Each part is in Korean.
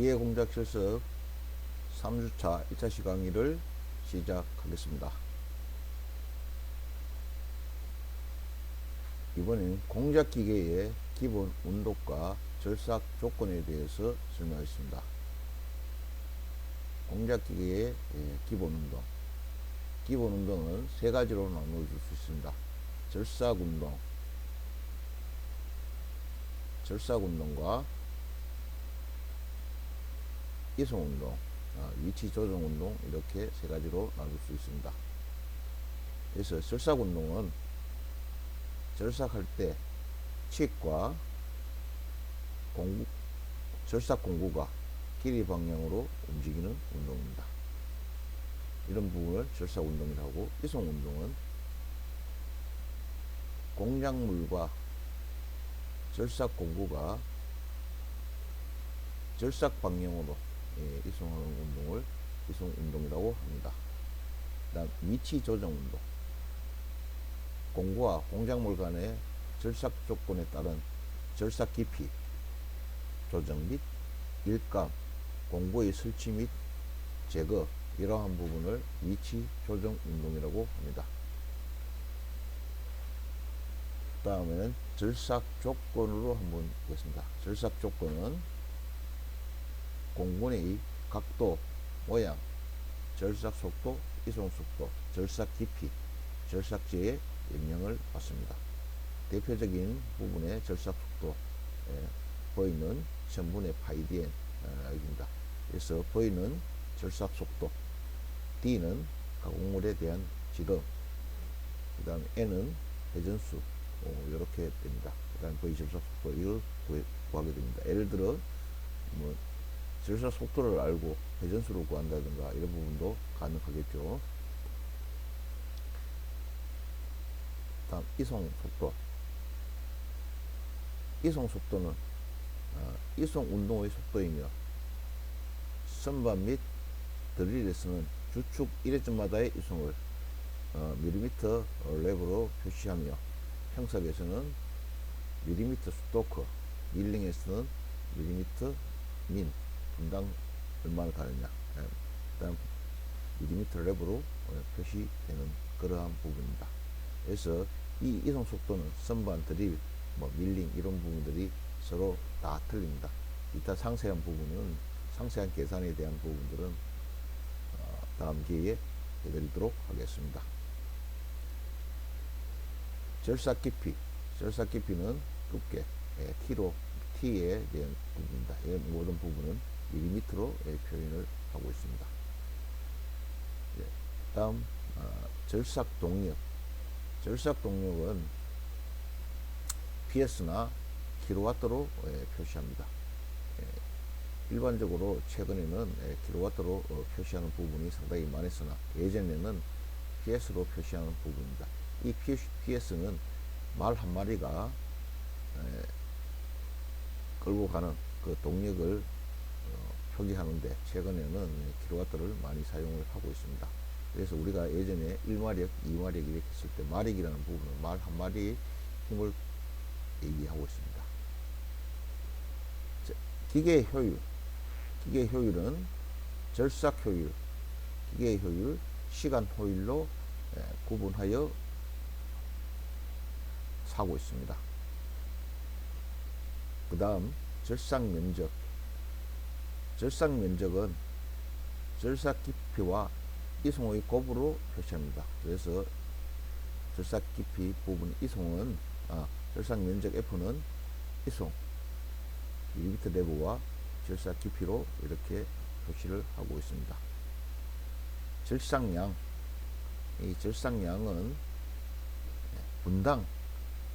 기계 공작 실습 3주차 1차 시 강의를 시작하겠습니다. 이번엔 공작 기계의 기본 운동과 절삭 조건에 대해서 설명하겠습니다. 공작 기계의 예, 기본 운동. 기본 운동은 세 가지로 나누어질 수 있습니다. 절삭 운동, 절삭 운동과 이송 운동, 아, 위치 조정 운동 이렇게 세 가지로 나눌 수 있습니다. 그래서 절삭 운동은 절삭할 때 칙과 공구, 절삭 공구가 길이 방향으로 움직이는 운동입니다. 이런 부분을 절삭 운동이라고 이송 운동은 공작물과 절삭 공구가 절삭 방향으로 예, 이송하는 운동을 이송 운동이라고 합니다. 그다음 위치 조정 운동. 공구와 공작물 간의 절삭 조건에 따른 절삭 깊이 조정 및 일감, 공구의 설치 및 제거 이러한 부분을 위치 조정 운동이라고 합니다. 다음에는 절삭 조건으로 한번 보겠습니다. 절삭 조건은 공군의 각도, 모양, 절삭 속도, 이송 속도, 절삭 깊이, 절삭제의 영향을 받습니다. 대표적인 부분의 절삭 속도 에, 보이는 전분의 파이디엔 어, 입니다. 그래서 보이는 절삭 속도, D는 가공물에 대한 지름, 그 다음 N은 회전수, 어, 이렇게 됩니다. 그 다음 V 절삭 속도, 이걸 구하게 됩니다. 예를 들어, 뭐, 절삭 속도를 알고 회전수를 구한다든가 이런 부분도 가능하겠죠. 다음, 이송 속도. 이송 속도는 어, 이송 운동의 속도이며 선반 및 드릴에서는 주축 1회점마다의 이송을 어, 밀리미터 랩으로 표시하며 평석에서는 밀리미터 스토커, 밀링에서는 밀리미터 민, 분당 얼마나 가느냐. 예, 그다음 밀리미터 랩으로 어, 표시되는 그러한 부분입니다. 그래서 이 이송 속도는 선반, 드릴, 뭐 밀링 이런 부분들이 서로 다 틀립니다. 이따 상세한 부분은 상세한 계산에 대한 부분들은 어, 다음 기회에 해드리도록 하겠습니다. 절삭 깊이, 절삭 깊이는 두께, 예, T로 T에 대한 부분입니다. 이 모든 부분은 밀리미터로 예, 표현을 하고 있습니다. 예, 다음 어, 절삭 동력, 절삭 동력은 PS나 킬로와트로 예, 표시합니다. 예, 일반적으로 최근에는 예, 킬로와트로 어, 표시하는 부분이 상당히 많았으나 예전에는 PS로 표시하는 부분입니다. 이 PS는 말 한 마리가 예, 끌고 가는 그 동력을 어, 표기하는데 최근에는 킬로와트를 많이 사용을 하고 있습니다. 그래서 우리가 예전에 1마력, 2마력 이렇게 했을 때 마력이라는 부분은 말 한 마리의 힘을 얘기하고 있습니다. 자, 기계의 효율. 기계의 효율은 절삭 효율, 기계의 효율, 시간 효율로 예, 구분하여 사고 있습니다. 그 다음 절삭 면적. 절삭 면적은 절삭 깊이와 이송의 곱으로 표시합니다. 그래서 절삭 깊이 부분 이송은 아, 절삭 면적 F는 이송 밀리미터 내부와 절삭 깊이로 이렇게 표시를 하고 있습니다. 절삭량 이 절삭량은 분당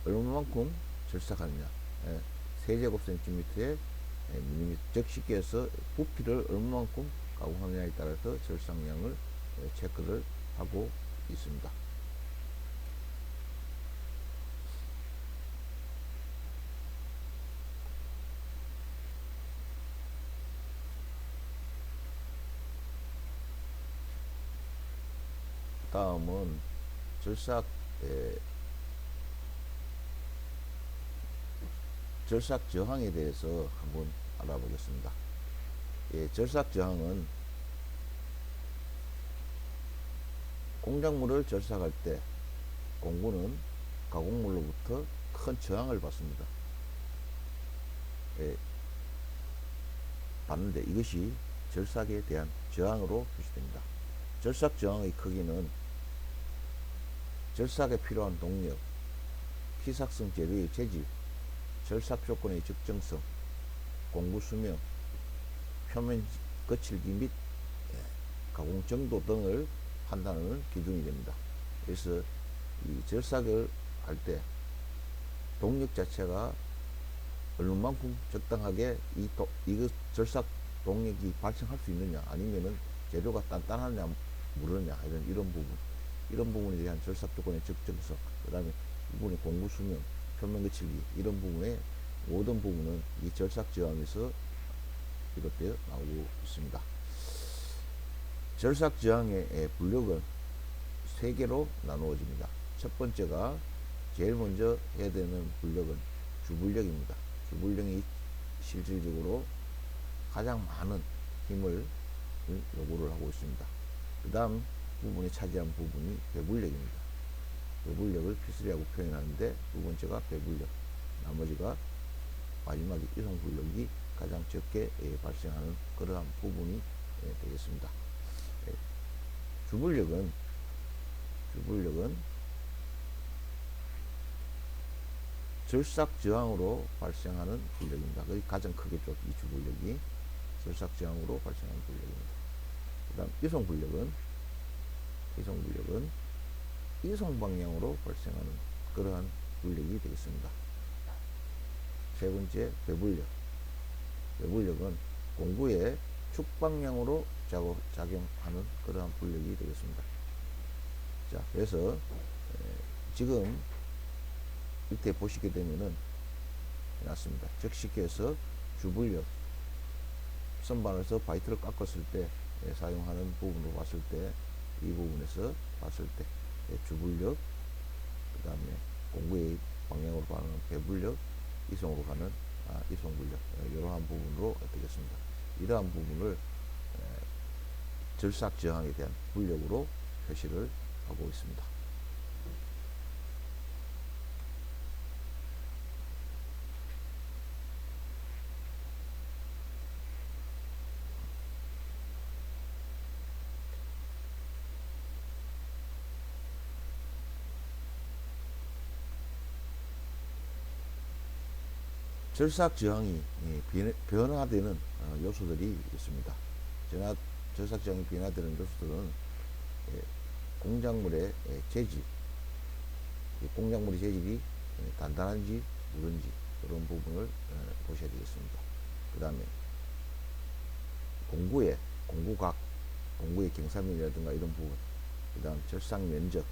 얼마만큼 절삭하느냐 예, 세제곱 센티미터에 밀리미터 즉 쉽게 해서 부피를 얼마만큼 가공 하느냐에 따라서 절삭량을 예, 체크를 하고 있습니다. 다음은 절삭 절삭 저항에 대해서 한번 알아보겠습니다. 예, 절삭 저항은 공작물을 절삭할 때 공구는 가공물로부터 큰 저항을 받습니다. 예, 받는데 이것이 절삭에 대한 저항으로 표시됩니다. 절삭 저항의 크기는 절삭에 필요한 동력, 피삭성 재료의 재질, 절삭 조건의 적정성, 공구 수명, 표면 거칠기 및 예, 가공 정도 등을 판단하는 기준이 됩니다. 그래서 이 절삭을 할 때 동력 자체가 얼마만큼 적당하게 이 도, 이거 절삭 동력이 발생할 수 있느냐 아니면은 재료가 단단하냐 무르냐 이런 이런 부분 이런 부분에 대한 절삭 조건의 적정성 그다음에 부분의 공구 수명 표면 거칠기 이런 부분에 모든 부분은 이 절삭 저항에서 비롯되어 나오고 있습니다. 절삭 저항의 예, 분력은 세 개로 나누어집니다. 첫 번째가 제일 먼저 해야 되는 분력은 주분력입니다. 주분력이 실질적으로 가장 많은 힘을 요구를 하고 있습니다. 그 다음 부분이 차지한 부분이 배분력입니다. 배분력을 피스리하고 표현하는데 두 번째가 배분력, 나머지가 마지막에 이송분력이 가장 적게 예, 발생하는 그러한 부분이 예, 되겠습니다. 예, 주분력은 주분력은 절삭 저항으로 발생하는 분력입니다. 그게 가장 크겠죠. 이 주분력이 절삭 저항으로 발생하는 분력입니다. 그다음 이송 분력은 이송 분력은 이송 방향으로 발생하는 그러한 분력이 되겠습니다. 세 번째 배분력. 배분력은 공구의 축 방향으로 작용, 작용하는 그러한 분력이 되겠습니다. 자, 그래서 에, 지금 밑에 보시게 되면은 해놨습니다. 즉 쉽게 해서 주분력 선반에서 바이트를 깎았을 때 예, 사용하는 부분으로 봤을 때 이 부분에서 봤을 때 예, 주분력 그 다음에 공구의 방향으로 가는 배분력 이송으로 가는 아, 이송분력 예, 이러한 부분으로 되겠습니다. 이러한 부분을 에, 절삭 저항에 대한 분력으로 표시를 하고 있습니다. 절삭 저항이 예, 변- 변화되는 어, 요소들이 있습니다. 절삭 저항이 변화되는 요소들은 예, 공작물의 예, 재질, 이 공작물의 재질이 예, 단단한지 무른지 그런 부분을 어, 보셔야 되겠습니다. 그 다음에 공구의 공구각, 공구의 경사면이라든가 이런 부분, 그 다음 절삭 면적,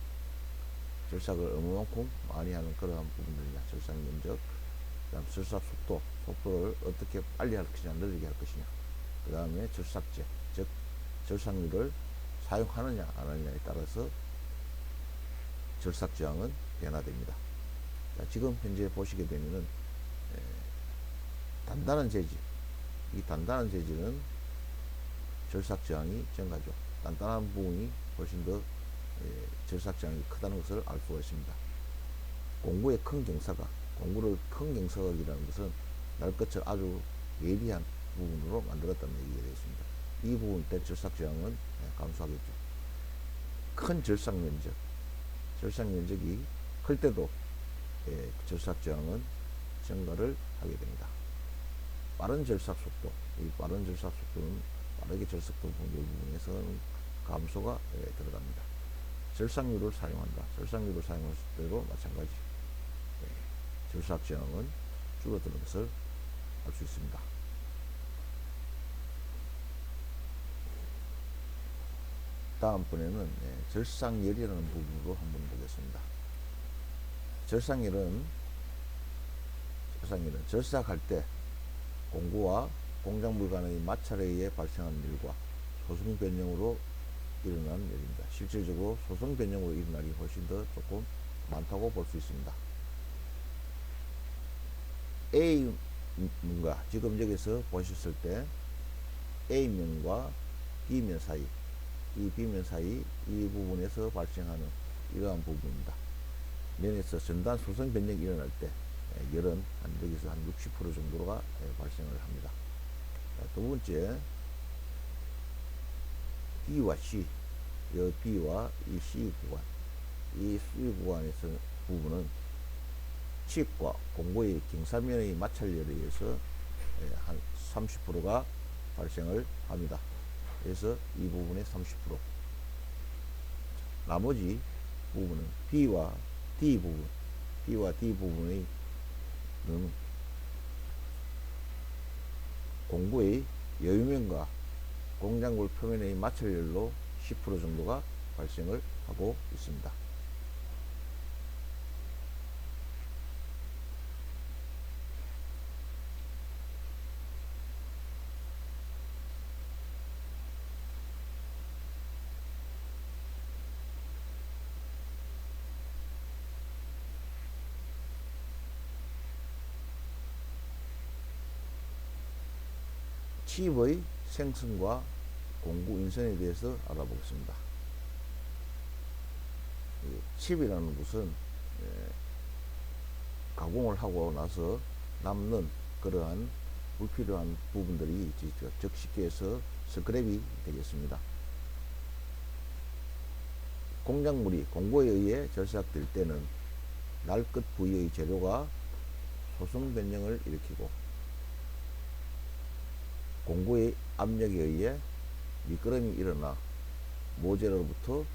절삭을 얼마만큼 많이 하는 그러한 부분들이냐, 절삭 면적, 그 다음 절삭 속도를 어떻게 빨리 할 것이냐, 느리게 할 것이냐. 그 다음에 절삭제, 즉 절삭률을 사용하느냐 안 하느냐에 따라서 절삭 저항은 변화됩니다. 자, 지금 현재 보시게 되면은 에, 단단한 재질, 이 단단한 재질은 절삭 저항이 증가죠. 단단한 부분이 훨씬 더 에, 절삭 저항이 크다는 것을 알 수가 있습니다. 공구의 큰 경사각, 공구를 큰 경사각이라는 것은 날 것을 아주 예리한 부분으로 만들었다는 얘기가 되겠습니다. 이 부분 때 절삭 저항은 예, 감소하겠죠. 큰 절삭 면적, 절삭 면적이 클 때도 예, 절삭 저항은 증가를 하게 됩니다. 빠른 절삭 속도, 이 빠른 절삭 속도는 빠르게 절삭도 부분에서는 감소가 예, 들어갑니다. 절삭률을 사용한다. 절삭률을 사용했을 때도 마찬가지. 예, 절삭 저항은 줄어드는 것을 알수 있습니다. 다음번에는 예, 절삭열이라는 부분으로 한번 보겠습니다. 절삭열은 절삭열은 절삭할 때 공구와 공작물 간의 마찰에 의해 발생하는 일과 소성 변형으로 일어나는 일입니다. 실질적으로 소성 변형으로 일어나기 훨씬 더 조금 많다고 볼 수 있습니다. A 뭔가 지금 여기서 보셨을 때 A면과 B면 사이, 이 B면 사이 이 부분에서 발생하는 이러한 부분입니다. 면에서 전단 소성 변력이 일어날 때 예, 열은 한 여기서 한 60% 정도가 예, 발생을 합니다. 자, 두 번째 B와 C, 이 B와 이 C 구간, 이 C 구간에서 부분은 칩과 공고의 경사면의 마찰열에 의해서 예, 한 30%가 발생을 합니다. 그래서 이 부분의 30%. 나머지 부분은 B와 D 부분, B와 D 부분의 는 공구의 여유면과 공장골 표면의 마찰열로 10% 정도가 발생을 하고 있습니다. 칩의 생성과 공구 인선에 대해서 알아보겠습니다. 이 칩이라는 것은 예, 가공을 하고 나서 남는 그러한 불필요한 부분들이 즉 쉽게 해서 스크랩이 되겠습니다. 공작물이 공고에 의해 절삭될 때는 날 끝 부위의 재료가 소성 변형을 일으키고 공구의 압력에 의해 미끄럼이 일어나 모재로부터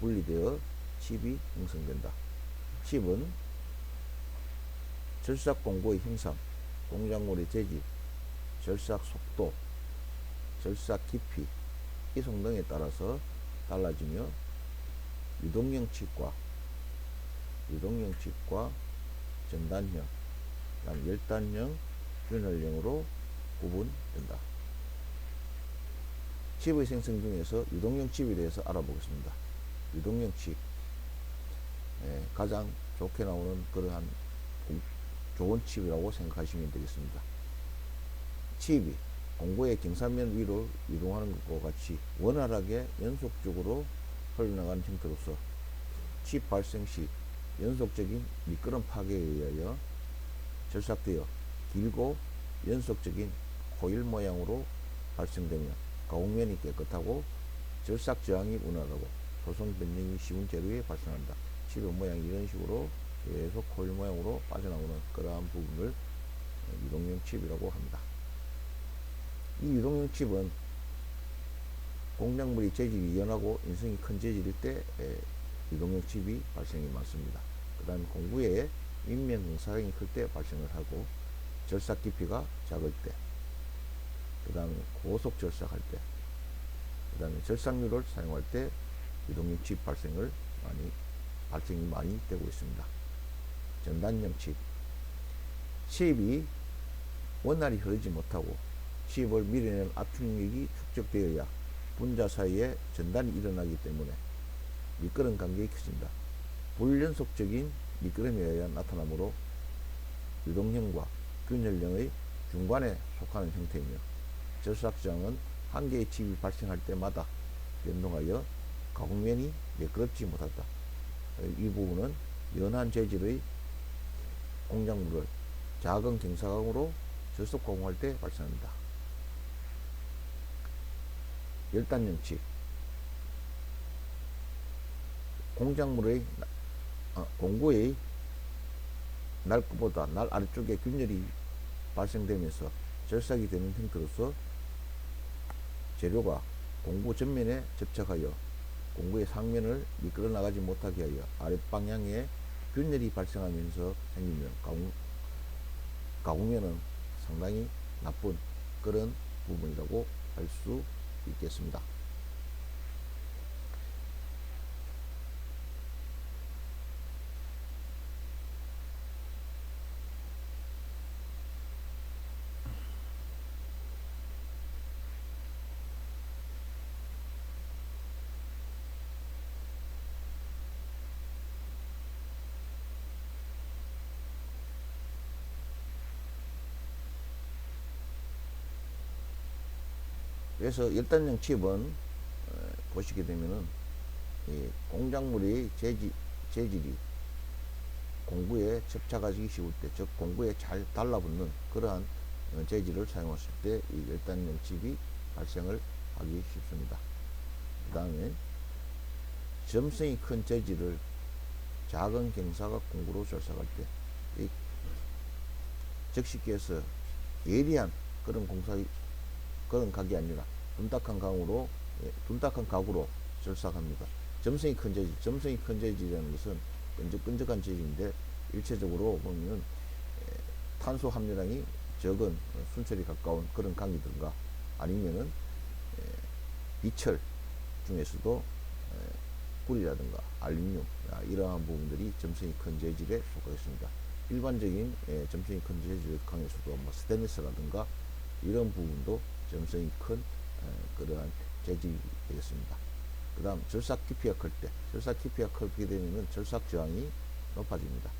분리되어 칩이 형성된다. 칩은 절삭 공구의 형상, 공작물의 재질, 절삭 속도, 절삭 깊이, 이송 등에 따라서 달라지며 유동형 칩과 유동형 칩과 전단형, 열단형, 균열형으로 구분된다. 칩의 생성 중에서 유동형 칩에 대해서 알아보겠습니다. 유동형 칩 예, 가장 좋게 나오는 그러한 공- 좋은 칩이라고 생각하시면 되겠습니다. 칩이 공구의 경사면 위로 이동하는 것과 같이 원활하게 연속적으로 흘러나가는 형태로서 칩 발생 시 연속적인 미끄럼 파괴에 의하여 절삭되어 길고 연속적인 코일 모양으로 발생되며 가공면이 깨끗하고 절삭 저항이 원활하고 소송 변형이 쉬운 재료에 발생한다. 칩의 모양이 이런 식으로 계속 코일 모양으로 빠져나오는 그러한 부분을 유동형 칩이라고 합니다. 이 유동형 칩은 공작물이 재질이 연하고 인성이 큰 재질일 때 에, 유동형 칩이 발생이 많습니다. 그 다음 공구에 밑면 공사량이 클 때 발생을 하고 절삭 깊이가 작을 때, 그 다음에 고속 절삭할 때, 그 다음에 절삭률을 사용할 때 유동형 칩 발생을 많이 발생이 많이 되고 있습니다. 전단형 칩, 칩이 원활히 흐르지 못하고 칩을 밀어내는 압축력이 축적되어야 분자 사이에 전단이 일어나기 때문에 미끄럼 간격이 커진다. 불연속적인 미끄럼에 의해 나타나므로 유동형과 균열형의 중간에 속하는 형태이며 절삭장은 한 개의 칩이 발생할 때마다 변동하여 가공면이 매끄럽지 못하다. 이 부분은 연한 재질의 공작물을 작은 경사각으로 절속 가공할 때 발생합니다. 열단형 칩 공작물의 나- 어, 공구의 날 끝보다 날 아래쪽에 균열이 발생되면서 절삭이 되는 형태로서 재료가 공구 전면에 접착하여 공구의 상면을 미끄러 나가지 못하게 하여 아랫방향에 균열이 발생하면서 생기면 가공, 가공면은 상당히 나쁜 그런 부분이라고 할 수 있겠습니다. 그래서 일단형 칩은 어, 보시게 되면은 이 공작물의 재질, 재질이 공구에 접착하기 쉬울 때, 즉 공구에 잘 달라붙는 그러한 어, 재질을 사용했을 때이 일단형 칩이 발생을 하기 쉽습니다. 그 다음에 점성이 큰 재질을 작은 경사각 공구로 절삭할 때, 이 즉시께서 예리한 그런 공사, 그런 각이 아니라 둔탁한 각으로, 예, 둔탁한 각으로 절삭합니다. 점성이 큰 재질, 점성이 큰 재질이라는 것은 끈적끈적한 재질인데 일체적으로 보면 에, 탄소 함유량이 적은 어, 순철이 가까운 그런 강이든가 아니면은 에, 이철 중에서도 에, 꿀이라든가 알루미늄 아, 이러한 부분들이 점성이 큰 재질에 속하겠습니다. 일반적인 예, 점성이 큰 재질 강에서도 뭐 스테인리스라든가 이런 부분도 점성이 큰 에, 그러한 재질이 되겠습니다. 그 다음 절삭 깊이가 클 때, 절삭 깊이가 크게 되면 절삭 저항이 높아집니다.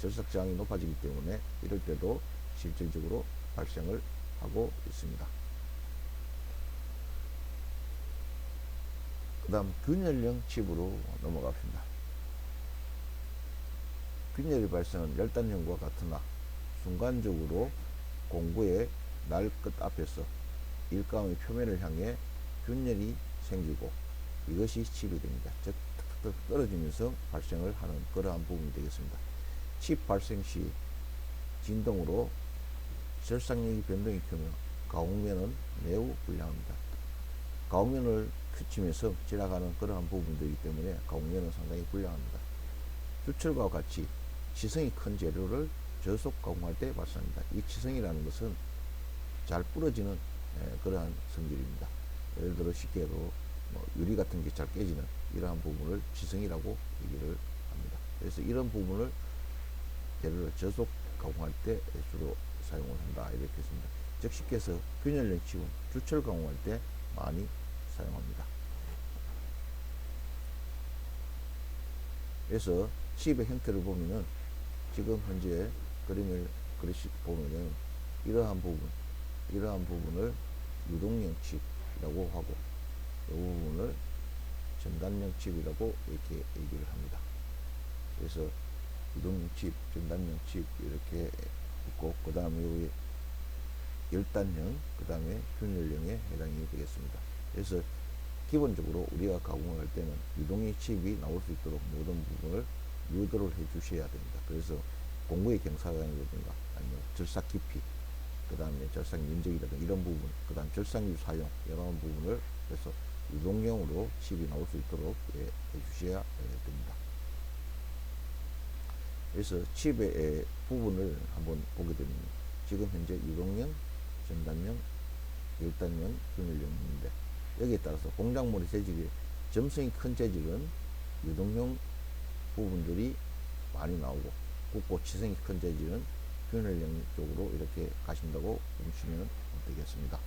절삭 저항이 높아지기 때문에 이럴 때도 실질적으로 발생을 하고 있습니다. 그 다음 균열형 칩으로 넘어갑니다. 균열이 발생은 열단형과 같으나 순간적으로 공구의 날 끝 앞에서 일감의 표면을 향해 균열이 생기고 이것이 칩이 됩니다. 즉 떨어지면서 발생을 하는 그러한 부분이 되겠습니다. 칩 발생 시 진동으로 절삭력이 변동이 크며 가공면은 매우 불량합니다. 가공면을 큐치면서 지나가는 그러한 부분들이기 때문에 가공면은 상당히 불량합니다. 주철과 같이 지성이 큰 재료를 저속 가공할 때 발생합니다. 이 지성이라는 것은 잘 부러지는 에, 그러한 성질입니다. 예를 들어 쉽게로 뭐 유리 같은 게 잘 깨지는 이러한 부분을 지성이라고 얘기를 합니다. 그래서 이런 부분을 재료를 저속 가공할 때 주로 사용을 한다 이렇게 했습니다. 즉 쉽게 해서 균열용 칩은 주철 가공할 때 많이 사용합니다. 그래서 칩의 형태를 보면은 지금 현재 그림을 그리시 보면은 이러한 부분, 이러한 부분을 유동형 칩이라고 하고 이 부분을 전단형 칩이라고 이렇게 얘기를 합니다. 그래서 전단형 칩 이렇게 있고 그 다음에 여기 열단형, 그 다음에 균열형에 해당이 되겠습니다. 그래서 기본적으로 우리가 가공을 할 때는 유동형 칩이 나올 수 있도록 모든 부분을 유도를 해 주셔야 됩니다. 그래서 공구의 경사량이라든가 아니면 절삭 깊이, 그 다음에 절삭 면적이라든가 이런 부분, 그 다음 절삭유 사용 이런 부분을 그래서 유동형으로 칩이 나올 수 있도록 예, 해 주셔야 예, 됩니다. 그래서 칩의 예, 부분을 한번 보게 되면 지금 현재 유동형, 전단형, 열단형, 균열형인데 여기에 따라서 공작물의 재질이 점성이 큰 재질은 유동형 부분들이 많이 나오고 굽고 지성이 큰 재질은 균열형 쪽으로 이렇게 가신다고 보시면 되겠습니다.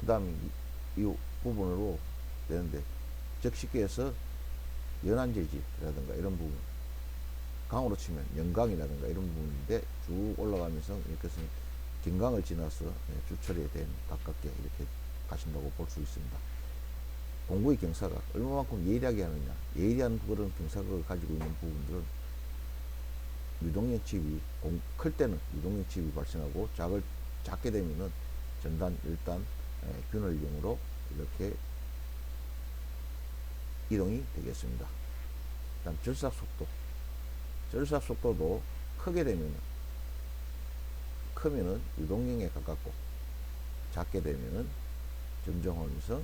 그 다음에 이, 이 부분으로 되는데 즉 쉽게 해서 연한 재질이라든가 이런 부분 강으로 치면 연강이라든가 이런 부분인데 쭉 올라가면서 이렇게 해서 긴강을 지나서 예, 주철에 대한 가깝게 이렇게 가신다고 볼 수 있습니다. 공구의 경사각 얼마만큼 예리하게 하느냐 예리한 그런 경사각을 가지고 있는 부분들은 유동형 칩이 공, 클 때는 유동형 칩이 발생하고 작을 작게 되면은 전단 일단 예, 균열용으로 이렇게 이동이 되겠습니다. 다음 절삭 속도 절삭 속도도 크게 되면은 크면은 유동형에 가깝고 작게 되면은 점정하면서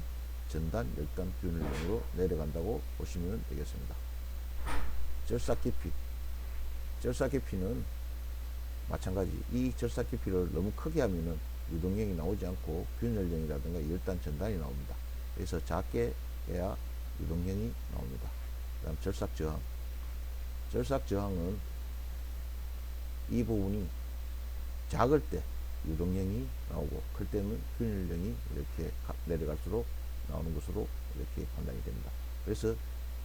전단, 열단, 균열용으로 내려간다고 보시면 되겠습니다. 절삭 깊이. 절삭 깊이는 마찬가지. 이 절삭 깊이를 너무 크게 하면은 유동형이 나오지 않고 균열형이라든가 열단, 전단이 나옵니다. 그래서 작게 해야 유동형이 나옵니다. 그 다음 절삭 저항. 절삭 저항은 이 부분이 작을 때 유동형이 나오고 클 때는 균열형이 이렇게 내려갈수록 나오는 것으로 이렇게 판단이 됩니다. 그래서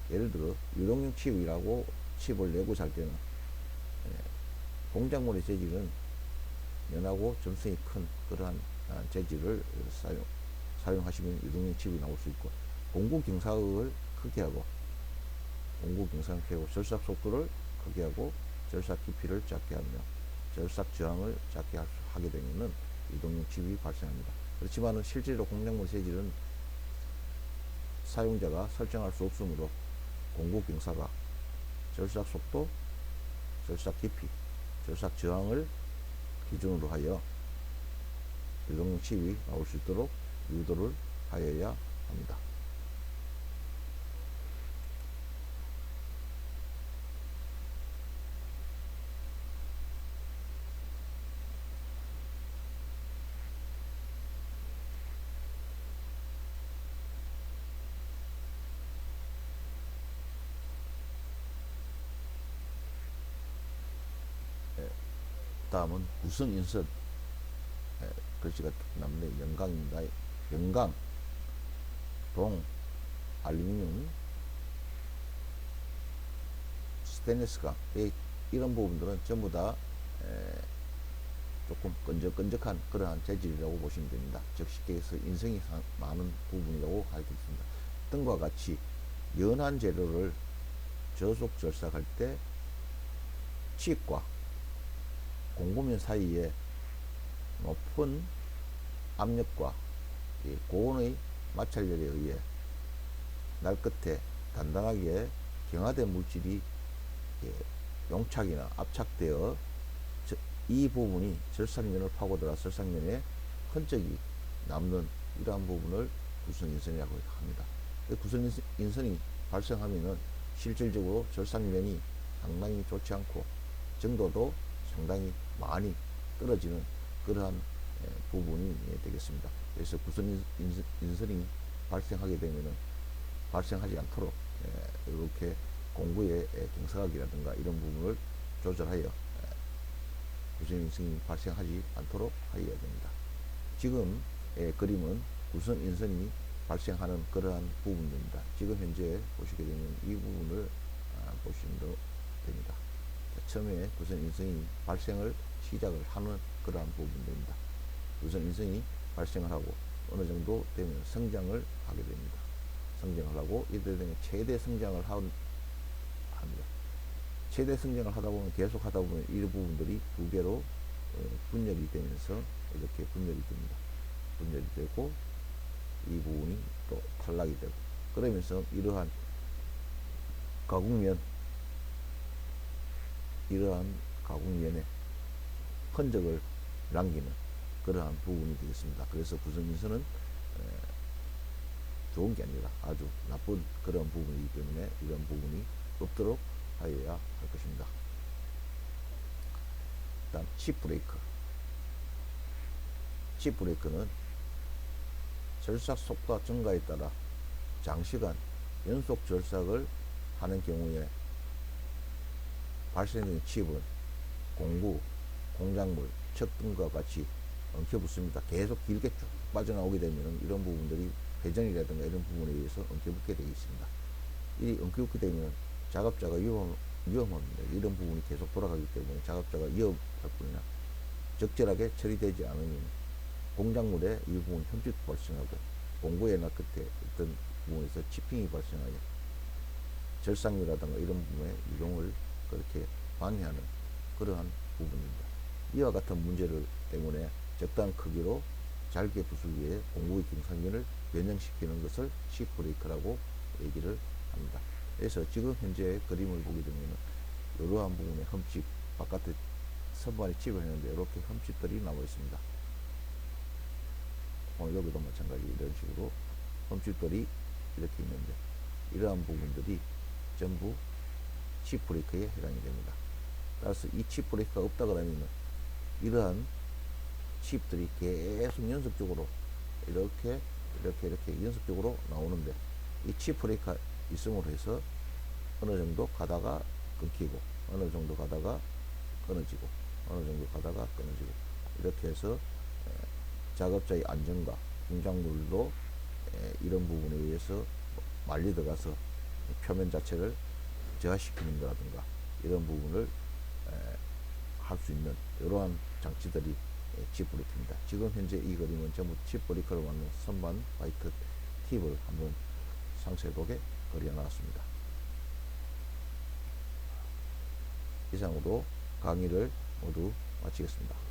예를 들어 유동형 칩이라고 칩을 내고 살 때는 예, 공작물의 재질은 연하고 점성이 큰 그러한 아, 재질을 사용, 사용하시면 유동형 칩이 나올 수 있고 공구 경사각을 크게 하고 공구 경사를 크게 하고 절삭 속도를 크게 하고 절삭 깊이를 작게 하며 절삭 저항을 작게 하게 되면은 유동형 칩이 발생합니다. 그렇지만은 실제로 공작물 재질은 사용자가 설정할 수 없으므로 공구 경사각, 절삭 속도, 절삭 깊이, 절삭 저항을 기준으로 하여 유동용 칩이 나올 수 있도록 유도를 하여야 합니다. 다음은 구성 인선 에, 글씨가 툭 남네 영광입니다. 영광, 동, 알루미늄, 스테인리스가 이- 이런 부분들은 전부 다 에, 조금 끈적끈적한 그러한 재질이라고 보시면 됩니다. 즉 쉽게 해서 인성이 상- 많은 부분이라고 하겠습니다. 등과 같이 연한 재료를 저속 절삭할 때 칩과 공구면 사이에 높은 압력과 이 고온의 마찰열에 의해 날 끝에 단단하게 경화된 물질이 예, 용착이나 압착되어 저- 이 부분이 절삭면을 파고들어 절삭면에 흔적이 남는 이러한 부분을 구성인선이라고 합니다. 그 구성인선이 발생하면은 실질적으로 절삭면이 상당히 좋지 않고 정도도 상당히 많이 떨어지는 그러한 에, 부분이 예, 되겠습니다. 그래서 구선 인선- 인선이 발생하게 되면은 발생하지 않도록 에, 이렇게 공구의 에, 경사각이라든가 이런 부분을 조절하여 에, 구선 인선이 발생하지 않도록 하여야 됩니다. 지금 의 그림은 구선 인선이 발생하는 그러한 부분입니다. 지금 현재 보시게 되면 이 부분을 아, 보시면 됩니다. 자, 처음에 구선 인성이 발생을 시작을 하는 그러한 부분입니다. 구선 인성이 발생을 하고 어느 정도 되면 성장을 하게 됩니다. 성장을 하고 이때 되면 최대 성장을 하, 합니다. 최대 성장을 하다 보면 계속 하다 보면 이 부분들이 두 개로 어, 분열이 되면서 이렇게 분열이 됩니다. 분열이 되고 이 부분이 또 탈락이 되고 그러면서 이러한 가공면 이러한 가공면에 흔적을 남기는 그러한 부분이 되겠습니다. 그래서 구성인선은 좋은 게 아니라 아주 나쁜 그런 부분이기 때문에 이런 부분이 없도록 하여야 할 것입니다. 다음 칩 브레이크. 칩 브레이크는 절삭 속도 증가에 따라 장시간 연속 절삭을 하는 경우에 발생된 칩은 공구, 공작물, 척 등과 같이 엉켜붙습니다. 계속 길게 쭉 빠져나오게 되면 이런 부분들이 회전이라든가 이런 부분에 의해서 엉켜붙게 되어 있습니다. 이 엉켜붙게 되면 작업자가 위험, 위험합니다. 이런 부분이 계속 돌아가기 때문에 작업자가 위험할 뿐이나 적절하게 처리되지 않으면 공작물에 이 부분 흠집도 발생하고 공구의 나 끝에 어떤 부분에서 치핑이 발생하여 절삭류라든가 이런 부분에 유동을 그렇게 방해하는 그러한 부분입니다. 이와 같은 문제를 때문에 적당한 크기로 잘게 부수기 위해 공구의 경상면을 변형시키는 것을 시브레이크라고 얘기를 합니다. 그래서 지금 현재 그림을 보게 되면 이러한 부분에 흠집 바깥에 선반에 칩을 했는데 이렇게 흠집들이 나와 있습니다. 오늘 여기도 마찬가지 이런 식으로 흠집들이 이렇게 있는데 이러한 부분들이 전부 칩 브레이크에 해당이 됩니다. 따라서 이 칩 브레이크가 없다 그러면 이러한 칩들이 계속 연속적으로 이렇게 이렇게 이렇게 연속적으로 나오는데 이칩 브레이크가 있음으로 해서 어느 정도 가다가 끊기고 어느 정도 가다가 끊어지고 어느 정도 가다가 끊어지고 이렇게 해서 에, 작업자의 안전과 공작물도 에, 이런 부분에 의해서 말리 들어가서 표면 자체를 저하시키는 거라든가 이런 부분을 할 수 있는 이러한 장치들이 칩 브레이크입니다. 지금 현재 이 그림은 전부 칩 브레이크를 받는 선반 화이트 팁을 한번 상세하게 그려놨습니다. 이상으로 강의를 모두 마치겠습니다.